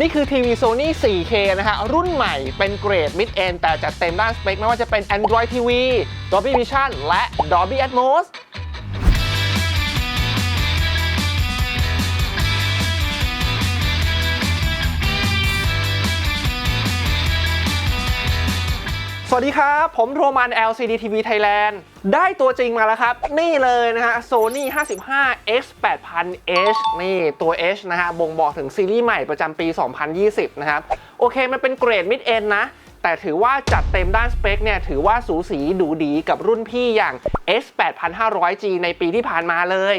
นี่คือทีวี Sony 4K นะฮะรุ่นใหม่เป็นเกรด Mid End แต่จัดเต็มด้านสเปคไม่ว่าจะเป็น Android TV Dolby Vision และ Dolby Atmos สวัสดีครับ ผมโรมัน LCD TV Thailand ได้ตัวจริงมาแล้วครับ นี่เลยนะฮะ Sony 55 X 8000 H นี่ตัว H นะฮะ บ่งบอกถึงซีรีส์ใหม่ประจำปี 2020 นะครับ โอเค มันเป็นเกรด Mid End นะ แต่ถือว่าจัดเต็มด้านสเปคเนี่ย ถือว่าสูสีดูดีกับรุ่นพี่อย่าง S 8500G ในปีที่ผ่านมาเลย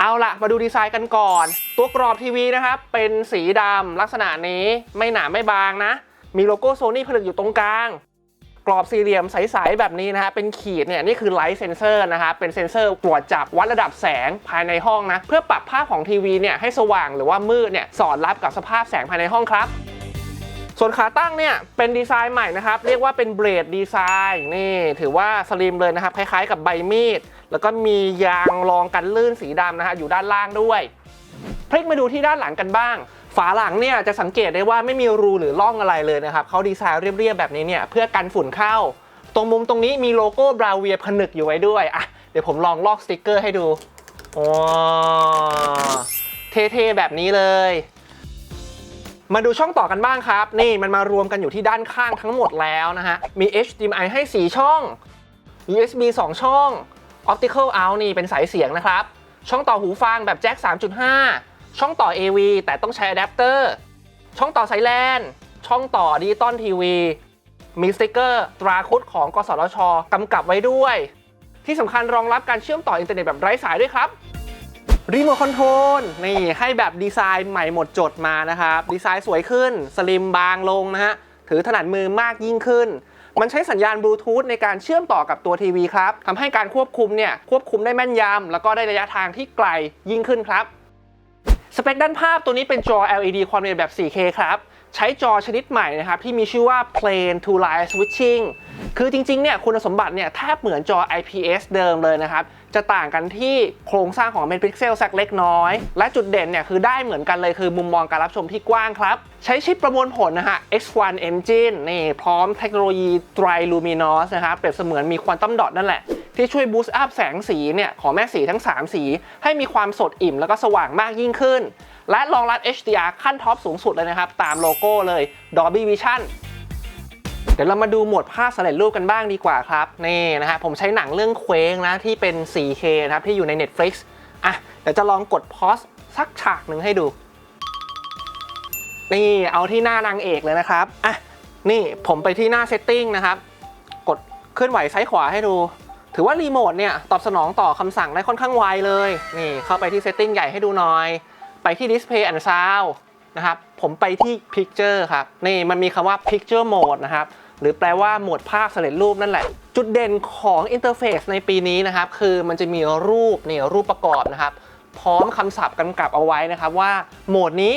เอาละมาดูดีไซน์กันก่อน ตัวกรอบทีวีนะครับ เป็นสีดำลักษณะนี้ไม่หนาไม่บางนะ มีโลโก้ Sony ผลึกอยู่ตรงกลาง กรอบสี่เหลี่ยมใสๆแบบนี้นะฮะเป็นขีดเนี่ยนี่คือไลท์เซนเซอร์นะครับเป็นเซนเซอร์ตรวจจับวัดระดับแสงภายในห้องนะเพื่อปรับภาพของทีวีเนี่ยให้สว่างหรือว่ามืดเนี่ยสอดรับกับสภาพแสงภายในห้องครับส่วนขาตั้งเนี่ยเป็นดีไซน์ใหม่นะครับ เรียกว่าเป็นเบรดดีไซน์นี่ถือว่าสลิมเลยนะครับ คล้ายๆกับใบมีด แล้วก็มียางรองกันลื่นสีดำนะฮะอยู่ด้านล่างด้วย พลิกมาดูที่ด้านหลังกันบ้าง ฝาหลังเนี่ยจะสังเกตได้ว่าไม่มีรูหรือร่องอะไรเลยนะครับเขาดีไซน์เรียบๆแบบนี้เนี่ยเพื่อกันฝุ่นเข้า ตรงมุมตรงนี้มีโลโก้บราเวียผนึกอยู่ไว้ด้วยอะเดี๋ยวผมลองลอกสติกเกอร์ให้ดูว้าเท่ๆแบบนี้เลยมาดูช่องต่อกันบ้างครับ นี่มันมารวมกันอยู่ที่ด้านข้างทั้งหมดแล้วนะฮะ มี HDMI ให้ 4 ช่อง USB 2 ช่อง Optical out นี่เป็นสายเสียงนะครับ ช่องต่อหูฟังแบบแจ็ค3.5 ช่องต่อ AV แต่ต้องใช้อะแดปเตอร์ ช่องต่อสายแลนช่องต่อดิจิตอลทีวีมีสติกเกอร์ ตราคุดของกสทชกำกับไว้ด้วย ที่สำคัญรองรับการเชื่อมต่ออินเทอร์เน็ตแบบไร้สายด้วยครับรีโมทคอนโทรลนี่ให้แบบดีไซน์ใหม่หมดจดมานะครับ ดีไซน์สวยขึ้น สลิมบางลงนะฮะ ถือถนัดมือมากยิ่งขึ้น มันใช้สัญญาณบลูทูธในการเชื่อมต่อกับตัวทีวีครับทำให้การควบคุมเนี่ย ควบคุมได้แม่นยำแล้วก็ได้ระยะทางที่ไกลยิ่งขึ้นครับ สเปคด้านภาพตัวนี้เป็นจอ LED ความเร็วแบบ 4K ครับ ใช้จอชนิดใหม่นะครับ ที่มีชื่อว่า Plane to Line Switching คือจริงๆเนี่ยคุณสมบัติเนี่ยแทบเหมือนจอ IPS เดิมเลยนะครับ จะต่างกันที่โครงสร้างของเมตรพิกเซลสักเล็กน้อย และจุดเด่นเนี่ยคือได้เหมือนกันเลยคือมุมมองการรับชมที่กว้างครับ ใช้ชิปประมวลผลนะฮะ X1 Engine นี่พร้อมเทคโนโลยี Triluminous นะครับเปรียบเสมือนมีควอนตัมดอทนั่นแหละที่ช่วยบูสต์อัพแสงสีเนี่ยของแม่สีทั้ง 3 สี ให้มีความสดอิ่มแล้วก็สว่างมากยิ่งขึ้น และรองรับ HDR ขั้นท็อปสูงสุดเลยนะครับ ตามโลโก้เลย Dolby Vision เดี๋ยวเรามาดูโหมดภาพสำเร็จรูปกันบ้างดีกว่าครับนี่นะฮะผมใช้หนังเรื่องเคว้งนะที่เป็น 4K นะครับที่อยู่ใน Netflix อะเดี๋ยวจะลองกดพอสสักฉากหนึ่งให้ดู นี่เอาที่หน้านางเอกเลยนะครับอะนี่ผมไปที่หน้าเซตติ้งนะครับ กดเคลื่อนไหวซ้ายขวาให้ดู ถือว่ารีโมทเนี่ยตอบสนองต่อคำสั่งได้ค่อนข้างไวเลย นี่เข้าไปที่เซตติ้งใหญ่ให้ดูหน่อย ไปที่ Display and Sound นะครับ ผมไปที่ Picture ครับ นี่มันมีคำว่า Picture Mode นะครับ หรือแปลว่าโหมดภาพสำเร็จรูปนั่นแหละ จุดเด่นของอินเทอร์เฟซในปีนี้นะครับ คือมันจะมีรูปนี่รูปประกอบนะครับ พร้อมคำศัพท์กำกับเอาไว้นะครับว่าโหมดนี้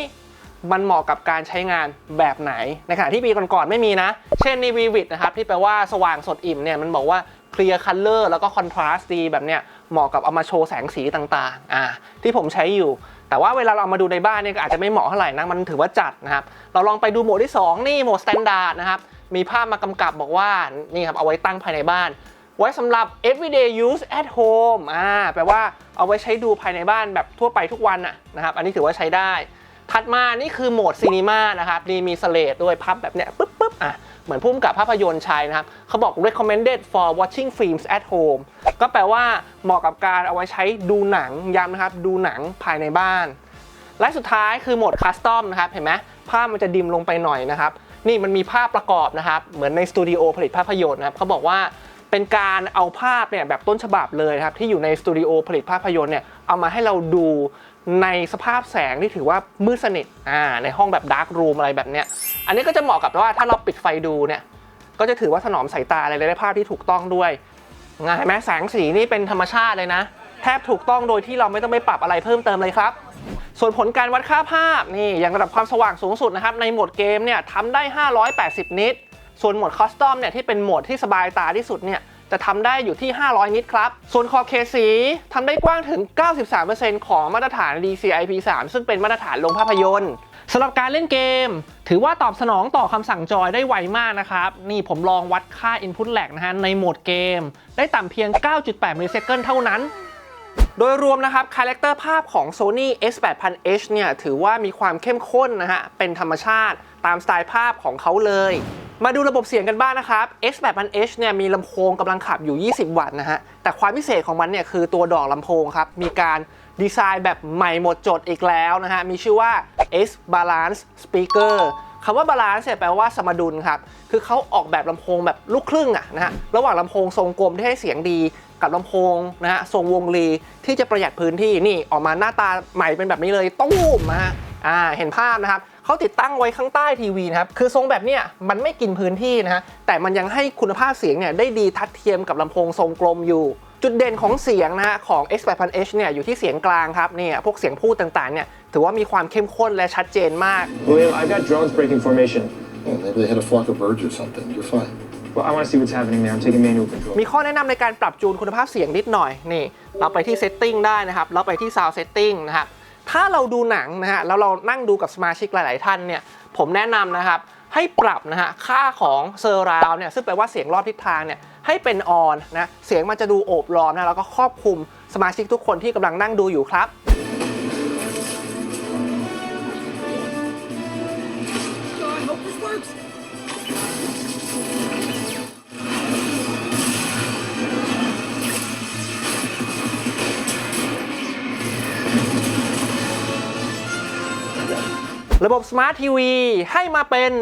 มันเหมาะกับการใช้งานแบบไหน ในขณะที่ปีก่อนๆไม่มีนะ เช่นใน Vivid นะครับที่แปลว่าสว่างสดอิ่มเนี่ยมันบอกว่า clear color แล้วก็ contrast ดีแบบเนี้ยเหมาะกับเอามาโชว์แสงสีต่างๆ อ่าที่ผมใช้อยู่ แต่ว่าเวลาเราเอามาดูในบ้านเนี่ยก็อาจจะไม่เหมาะเท่าไหร่นะมันถือว่าจัดนะครับเราลองไปดูโหมดที่ 2 นี่โหมด standard นะครับมีภาพมากำกับบอกว่านี่ครับเอาไว้ตั้งภายในบ้าน ไว้สำหรับ everyday use at home อ่าแปลว่าเอาไว้ใช้ดูภายในบ้านแบบทั่วไปทุกวันนะนะครับอันนี้ถือว่าใช้ได้ ถัดมานี่คือโหมดซีนีมานะครับนี่มีสเลดด้วยพับแบบเนี้ยปึ๊บปึ๊บอะ เหมือนพุ่มกับภาพยนตร์ชายนะครับเขาบอก recommended for watching films at home ก็แปลว่าเหมาะกับการเอาไว้ใช้ดูหนังย้ำนะครับ ดูหนังภายในบ้าน และสุดท้ายคือโหมดคัสตอมนะครับ เห็นไหมภาพมันจะดิมลงไปหน่อยนะครับ นี่มันมีภาพประกอบนะครับ เหมือนในสตูดิโอผลิตภาพยนตร์นะครับเขาบอกว่า เป็นการเอาภาพเนี่ยแบบต้นฉบับเลยครับที่อยู่ในสตูดิโอผลิตภาพยนตร์เนี่ยเอามาให้เราดูในสภาพแสงที่ถือว่ามืดสนิทอ่าในห้องแบบดาร์กรูมอะไรแบบเนี้ยอันนี้ก็จะเหมาะกับว่าถ้าเราปิดไฟดูเนี่ยก็จะถือว่าถนอมสายตาอะไรได้ภาพที่ถูกต้องด้วยง่ายไหมแสงสีนี่เป็นธรรมชาติเลยนะ แทบถูกต้องโดยที่เราไม่ต้องไปปรับอะไรเพิ่มเติมเลยครับ ส่วนผลการวัดค่าภาพนี่อย่างระดับความสว่างสูงสุดนะครับในโหมดเกมเนี่ยทำได้ 580 นิต ส่วนโหมดคอสตอมเนี่ยที่เป็นโหมดที่สบายตาที่สุดเนี่ยจะทำได้อยู่ที่ 500 นิตครับ ส่วนคอเคสีทำได้กว้างถึง 93%ของมาตรฐาน DCI-P3 ซึ่งเป็นมาตรฐานลงภาพยนตร์สำหรับการเล่นเกม ถือว่าตอบสนองต่อคำสั่งจอยได้ไวมากนะครับ นี่ผมลองวัดค่า Input lag นะฮะในโหมดเกม ได้ต่ำเพียง 9.8มิลลิเซคันเท่านั้น โดยรวมนะครับคาแรคเตอร์ภาพของ Sony X8000H เนี่ยถือว่ามีความเข้มข้นนะฮะเป็นธรรมชาติตามสไตล์ภาพของเขาเลย มาดูระบบเสียงกันบ้างนะครับ X8000H เนี่ยมีลำโพงกำลังขับอยู่ 20 วัตต์นะฮะ แต่ความพิเศษของมันเนี่ยคือตัวดอกลำโพงครับ มีการดีไซน์แบบใหม่หมดจดอีกแล้วนะฮะ มีชื่อว่า X Balance Speaker คำว่า balance เนี่ยแปลว่าสมดุลครับ คือเขาออกแบบลำโพงแบบลูกครึ่งอะนะฮะ ระหว่างลำโพงทรงกลมที่ให้เสียงดีกับลำโพงนะฮะทรงวงรีที่จะประหยัดพื้นที่นี่ออกมาหน้าตาใหม่เป็นแบบนี้เลยตู้มนะฮะอ่าเห็นภาพนะครับ เขาติดตั้งไว้ข้างใต้ทีวีนะครับ คือทรงแบบเนี้ยมันไม่กินพื้นที่นะฮะ แต่มันยังให้คุณภาพเสียงเนี่ยได้ดีทัดเทียมกับลำโพงทรงกลมอยู่ จุดเด่นของเสียงนะฮะของ X8000H เนี่ยอยู่ที่เสียงกลางครับเนี่ยพวกเสียงพูดต่างๆเนี่ยถือว่ามีความเข้มข้นและชัดเจนมาก William, I got drones breaking formation. Oh, maybe they had a flock of birds or something. You're fine. Well, I want to see what's happening there. I'm taking manual control. มีข้อแนะนำในการปรับจูนคุณภาพเสียงนิดหน่อยนี่ เราไปที่ Setting ได้นะครับ เราไปที่ Sound Setting นะครับ ถ้าเราดูหนังนะฮะแล้วเรานั่งดูกับสมาชิกหลาย ๆ ท่านเนี่ยผมแนะนำนะครับให้ปรับนะฮะค่าของเซอร์ราวเนี่ยซึ่งแปลว่าเสียงรอบทิศทางเนี่ยให้เป็นออนนะเสียงมันจะดูโอบล้อมนะแล้วก็ครอบคลุมสมาชิกทุกคนที่กำลังนั่งดูอยู่ครับ ระบบ Smart TV ให้มาเป็น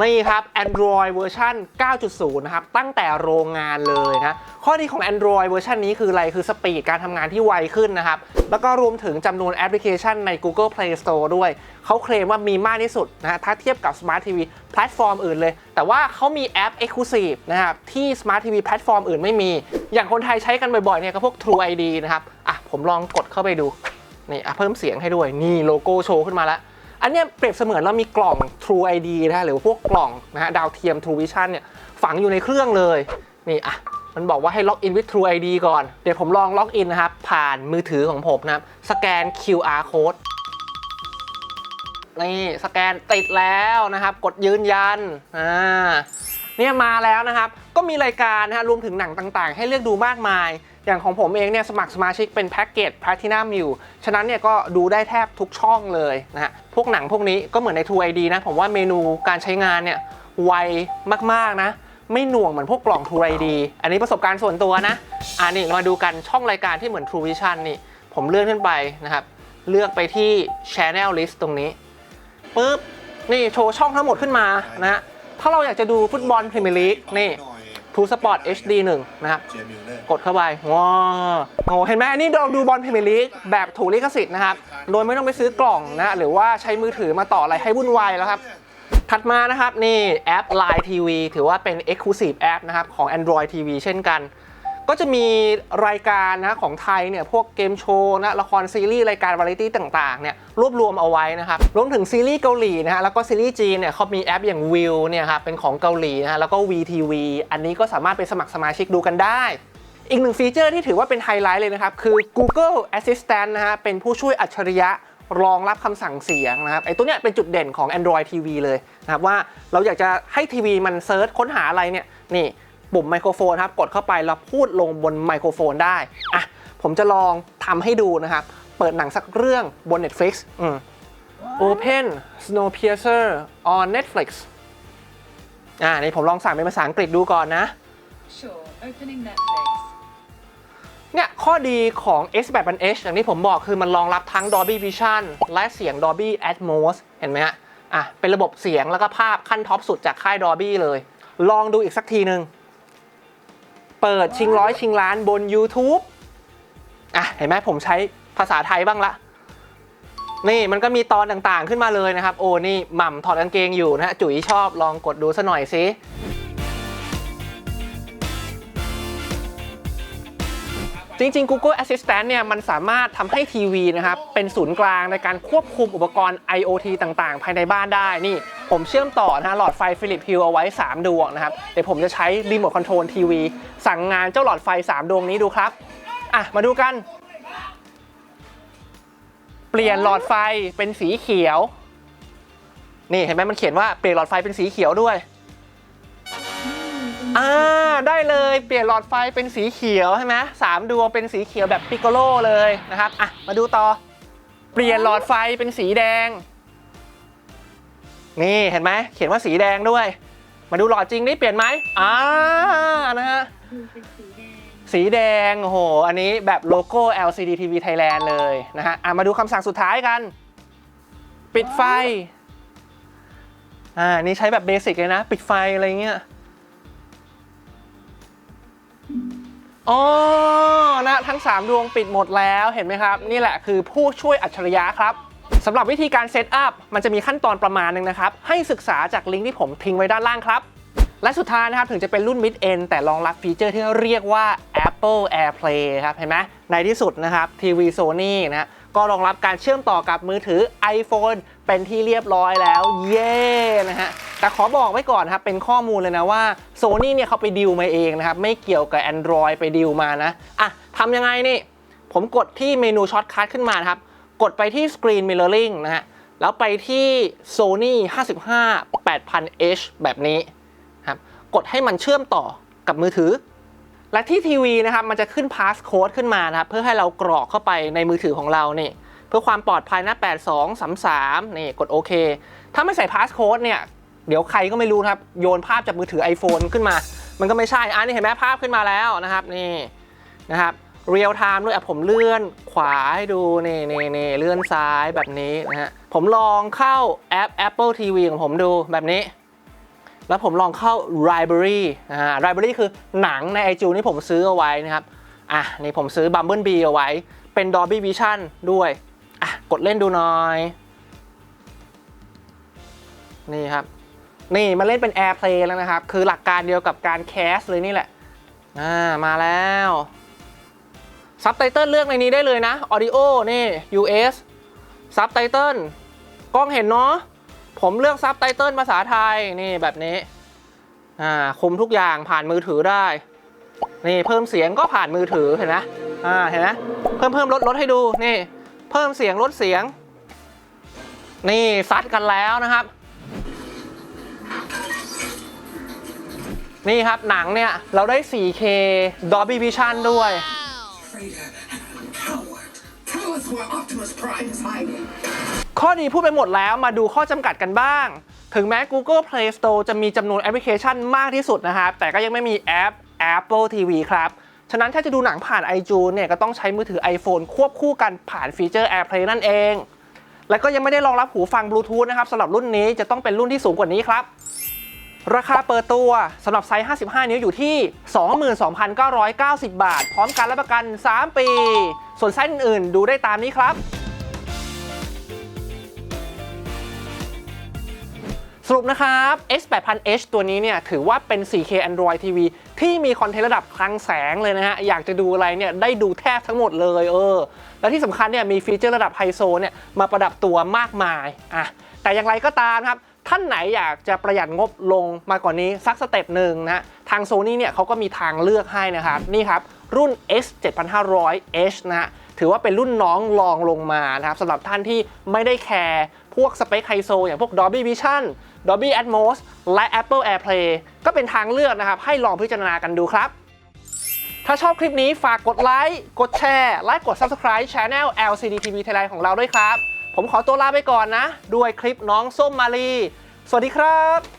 นี่ครับ Android เวอร์ชัน9.0 นะครับ ตั้งแต่โรงงานเลยนะ ข้อดีของ Android เวอร์ชันนี้คืออะไร คือสปีดการทำงานที่ไวขึ้นนะครับ แล้วก็รวมถึงจำนวนแอปพลิเคชันใน Google Play Store ด้วย เขาเคลมว่ามีมากที่สุดนะฮะ ถ้าเทียบกับ Smart TV แพลตฟอร์มอื่นเลย แต่ว่าเขามีแอป Exclusive นะครับ ที่ Smart TV แพลตฟอร์มอื่นไม่มี อย่างคนไทยใช้กันบ่อยๆ เนี่ยก็พวก True ID นะครับ อะ ผมลองกดเข้าไปดู นี่อะเพิ่มเสียงให้ด้วย นี่โลโก้โชว์ขึ้นมาแล้ว อันนี้เปรียบเสมือนเรามีกล่อง True ID นะหรือพวกกล่องนะฮะดาวเทียม True Vision เนี่ยฝังอยู่ในเครื่องเลยนี่อะมันบอกว่าให้ล็อกอิน with True ID ก่อน เดี๋ยวผมลองล็อกอินนะครับ ผ่านมือถือของผมนะครับ สแกน QR code นี่สแกนติดแล้วนะครับ กดยืนยันอ่าเนี่ยมาแล้วนะครับ ก็มีรายการนะฮะรวมถึงหนังต่างๆ ให้เลือกดูมากมาย อย่างของผมเองเนี่ยสมัครสมาชิกเป็นแพ็กเกจ Platinum อยู่ ฉะนั้นเนี่ยก็ดูได้แทบทุกช่องเลยนะฮะ พวกหนังพวกนี้ก็เหมือนใน True ID นะ ผมว่าเมนูการใช้งานเนี่ยไวมากๆนะ ไม่หน่วงเหมือนพวกกล่อง True ID อันนี้ประสบการณ์ส่วนตัวนะ อ่านี่มาดูกันช่องรายการที่เหมือน True Vision นี่ ผมเลื่อนขึ้นไปนะครับ เลือกไปที่ Channel List ตรงนี้ปุ๊บนี่โชว์ช่องทั้งหมดขึ้นมานะฮะถ้าเราอยากจะดูฟุตบอลพรีเมียร์ลีกนี่ True Sport HD 1นะครับ กดเข้าไปว้าวโอ้เห็นไหมอันนี้เราดูบอลพรีเมียร์ลีกแบบถูกลิขสิทธิ์นะครับ โดยไม่ต้องไปซื้อกล่องนะ หรือว่าใช้มือถือมาต่ออะไรให้วุ่นวายแล้วครับ ถัดมานะครับ นี่แอป Line TV ถือว่าเป็น Exclusive แอปนะครับของ Android TV เช่นกัน ก็จะมีรายการนะของไทยเนี่ยพวกเกมโชว์นะละครซีรีส์รายการวาไรตี้ต่างๆเนี่ยรวบรวมเอาไว้นะครับรวมถึงซีรีส์เกาหลีนะฮะแล้วก็ซีรีส์จีนเนี่ยเขามีแอปอย่างวิวเนี่ยครับเป็นของเกาหลีนะฮะแล้วก็ VTV อันนี้ก็สามารถไปสมัครสมาชิกดูกันได้ อีกหนึ่งฟีเจอร์ที่ถือว่าเป็นไฮไลท์เลยนะครับ คือ Google Assistant นะฮะเป็นผู้ช่วยอัจฉริยะรองรับคำสั่งเสียงนะครับไอ้ตัวเนี้ยเป็นจุดเด่นของ Android TV เลยนะครับว่าเราอยากจะให้ทีวีมันเซิร์ชค้นหาอะไรเนี่ยนี่ ปุ่มไมโครโฟนครับ กดเข้าไปแล้วพูดลงบนไมโครโฟนได้อะผมจะลองทำให้ดูนะครับ เปิดหนังสักเรื่องบน Netflix อืม Open Snowpiercer on Netflix อ่านี่ผมลองสั่งเป็นภาษาอังกฤษดูก่อนนะ Sure, opening Netflix. เนี่ยข้อดีของ X800H อย่างที่ผมบอกคือมันรองรับทั้ง Dolby Vision และเสียง Dolby Atmos เห็นไหมฮะ อะ เป็นระบบเสียงแล้วก็ภาพขั้นท็อปสุดจากค่าย Dolby เลย ลองดูอีกสักทีหนึ่ง เปิดชิงร้อยชิงล้านบน YouTube อะเห็นไหมผมใช้ภาษาไทยบ้างละ นี่มันก็มีตอนต่างๆขึ้นมาเลยนะครับ โอ้นี่หม่ำถอดกางเกงอยู่นะฮะจุ๋ยชอบลองกดดูซะหน่อยสิ จริงๆ Google Assistant เนี่ยมันสามารถทำให้ทีวีนะครับเป็นศูนย์กลางในการควบคุมอุปกรณ์ IoT ต่างๆ ภายในบ้านได้นี่ผมเชื่อมต่อนะฮะหลอดไฟฟิลิป h ิวเอาไว้ 3 ดวงนะครับ เดี๋ยวผมจะใช้รีโมทคอนโทรลทีวีสั่งงานเจ้าหลอดไฟ 3 ดวงนี้ดูครับ อะ มาดูกัน เปลี่ยนหลอดไฟเป็นสีเขียว นี่เห็นไหมมันเขียนว่าเปลี่ยนหลอดไฟเป็นสีเขียวด้วย อ่าได้เลยเปลี่ยนหลอดไฟเป็นสีเขียวใช่ไหมสามดวงเป็นสีเขียวแบบปิโกโลเลยนะครับอะมาดูต่อ เปลี่ยนหลอดไฟเป็นสีแดง นี่เห็นไหมเขียนว่าสีแดงด้วย มาดูหลอดจริงนี่เปลี่ยนไหมอ่านะฮะดูเป็นสีแดงสีแดงโอ้โห อันนี้แบบโลโก้ LCD TV Thailand เลยนะฮะอะมาดูคำสั่งสุดท้ายกัน ปิดไฟอ่านี่ใช้แบบเบสิกเลยนะ ปิดไฟอะไรเงี้ย อ๋อนะทั้ง 3 ดวงปิดหมดแล้วเห็นไหมครับ นี่แหละคือผู้ช่วยอัจฉริยะครับสำหรับวิธีการเซตอัพมันจะมีขั้นตอนประมาณหนึงนะครับ ให้ศึกษาจากลิงก์ที่ผมทิ้งไว้ด้านล่างครับ และสุดท้ายนะครับถึงจะเป็นรุ่น mid end แต่รองรับฟีเจอร์ที่เรียกว่า Apple AirPlay ครับเห็นไหมในที่สุดนะครับทีวี Sony นะฮะก็รองรับการเชื่อมต่อกับมือถือ iPhone เป็นที่เรียบร้อยแล้ว เย้นะฮะแต่ขอบอกไว้ก่อนครับ เป็นข้อมูลเลยนะว่า Sony เนี่ยเขาไปดิวมาเองนะครับ ไม่เกี่ยวกับ Android ไปดิวมานะ อะทำยังไงนี่ ผมกดที่เมนูช็อตคัทขึ้นมานครับ กดไปที่ Screen Mirroring นะฮะ แล้วไปที่ Sony 55 8000H แบบนี้ครับ กดให้มันเชื่อมต่อกับมือถือ และที่ทีวีนะครับ มันจะขึ้นพาสโค้ดขึ้นมานะครับ เพื่อให้เรากรอกเข้าไปในมือถือของเรานี่ เพื่อความปลอดภัยนะ 82 33 นี่กดโอเค ถ้าไม่ใส่พาสโค้ดเนี่ย เดี๋ยวใครก็ไม่รู้ครับ โยนภาพจากมือถือ iPhone ขึ้นมา มันก็ไม่ใช่อันนี้เห็นไหมภาพขึ้นมาแล้วนะครับ นี่นะครับเรียลไทม์ด้วยอะผมเลื่อนขวาให้ดูนี่นี่นี่เลื่อนซ้ายแบบนี้นะฮะ ผมลองเข้าแอป Apple TV ของผมดูแบบนี้ แล้วผมลองเข้า Library อ่า Library คือหนังใน iTunes ที่ผมซื้อเอาไว้นะครับ อะ นี่ผมซื้อ Bumblebee เอาไว้ เป็น Dolby Vision ด้วย อะกดเล่นดูหน่อย นี่ครับ นี่มันเล่นเป็น AirPlay แล้วนะครับ คือหลักการเดียวกับการแคสเลยนี่แหละอ่ามาแล้วซับไตเติลเลือกในนี้ได้เลยนะ Audio นี่ US ซับไตเติลกล้องเห็นเนาะผมเลือกซับไตเติลภาษาไทยนี่แบบนี้อ่าคุมทุกอย่างผ่านมือถือได้ นี่เพิ่มเสียงก็ผ่านมือถือเห็นไหมอ่าเห็นไหมเพิ่มเพิ่มลดลดให้ดูนี่ พิ่มเสียงลดเสียง นี่ซัดกันแล้วนะครับ นี่ครับหนังเนี่ย เราได้ 4K Dolby Vision ด้วย wow. ข้อดีพูดไปหมดแล้วมาดูข้อจำกัดกันบ้าง ถึงแม้ Google Play Store จะมีจำนวนแอปพลิเคชันมากที่สุดนะครับ แต่ก็ยังไม่มีแอป Apple TV ครับ ฉะนั้นถ้าจะดูหนังผ่าน iTunes เนี่ยก็ต้องใช้มือถือ iPhone ควบคู่กันผ่านฟีเจอร์ AirPlay นั่นเอง และก็ยังไม่ได้รองรับหูฟังบลูทูธนะครับสำหรับรุ่นนี้จะต้องเป็นรุ่นที่สูงกว่านี้ครับ ราคาเปิดตัวสำหรับไซส์ 55 นิ้วอยู่ที่ 22,990 บาท พร้อมการรับประกัน 3 ปี ส่วนไซส์อื่นๆ ดูได้ตามนี้ครับ สรุปนะครับ X8000H ตัวนี้เนี่ยถือว่าเป็น 4K Android TV ที่มีคอนเทนต์ระดับคลังแสงเลยนะฮะ อยากจะดูอะไรเนี่ยได้ดูแทบทั้งหมดเลยเออ แล้วที่สำคัญเนี่ยมีฟีเจอร์ระดับไฮโซเนี่ยมาประดับตัวมากมายอะแต่อย่างไรก็ตามครับ ท่านไหนอยากจะประหยัดงบลงมากกว่านี้สักสเต็ปหนึ่งนะทาง Sony เนี่ยเขาก็มีทางเลือกให้นะครับนี่ครับรุ่น X7500H นะฮะถือว่าเป็นรุ่นน้องรองลงมานะครับสำหรับท่านที่ไม่ได้แคร์พวกสเปคไฮโซอย่างพวก Dolby Vision Dolby Atmos และ Apple AirPlay ก็เป็นทางเลือกนะครับ ให้ลองพิจารณากันดูครับ ถ้าชอบคลิปนี้ฝากกดไลค์ กดแชร์ และกด Subscribe Channel LCD TV Thailand ของเราด้วยครับ ผมขอตัวลาไปก่อนนะ ด้วยคลิปน้องส้มมาลี สวัสดีครับ